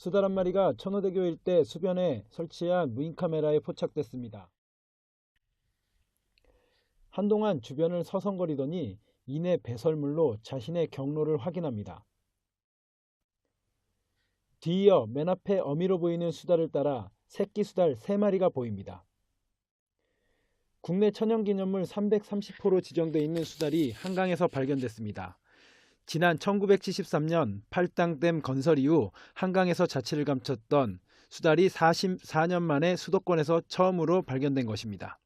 수달 한 마리가 천호대교 일대 수변에 설치한 무인 카메라에 포착됐습니다. 한동안 주변을 서성거리더니 이내 배설물로 자신의 경로를 확인합니다. 뒤이어 맨 앞에 어미로 보이는 수달을 따라 새끼 수달 3마리가 보입니다. 국내 천연기념물 330호로 지정돼 있는 수달이 한강에서 발견됐습니다. 지난 1973년 팔당댐 건설 이후 한강에서 자취를 감췄던 수달이 44년 만에 수도권에서 처음으로 발견된 것입니다.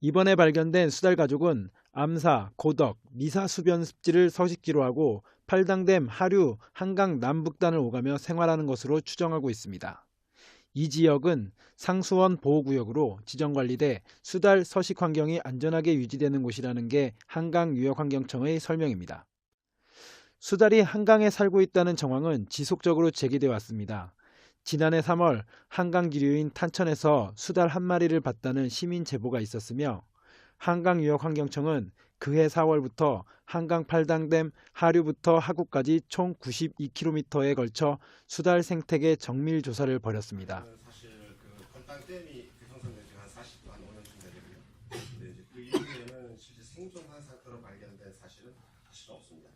이번에 발견된 수달 가족은 암사, 고덕, 미사 수변 습지를 서식지로 하고 팔당댐 하류, 한강 남북단을 오가며 생활하는 것으로 추정하고 있습니다. 이 지역은 상수원 보호구역으로 지정관리돼 수달 서식 환경이 안전하게 유지되는 곳이라는 게 한강유역환경청의 설명입니다. 수달이 한강에 살고 있다는 정황은 지속적으로 제기돼 왔습니다. 지난해 3월 한강 기류인 탄천에서 수달 한 마리를 봤다는 시민 제보가 있었으며 한강유역환경청은 그해 4월부터 한강 팔당댐 하류부터 하구까지 총 92km에 걸쳐 수달 생태계 정밀 조사를 벌였습니다. 사실 그 건당댐이 구성선된 지가 한 40도 한 5년쯤 되거든요. 근데 이제 그 이후에는 실제 생존한 상태로 발견된 사실은 사실 없습니다.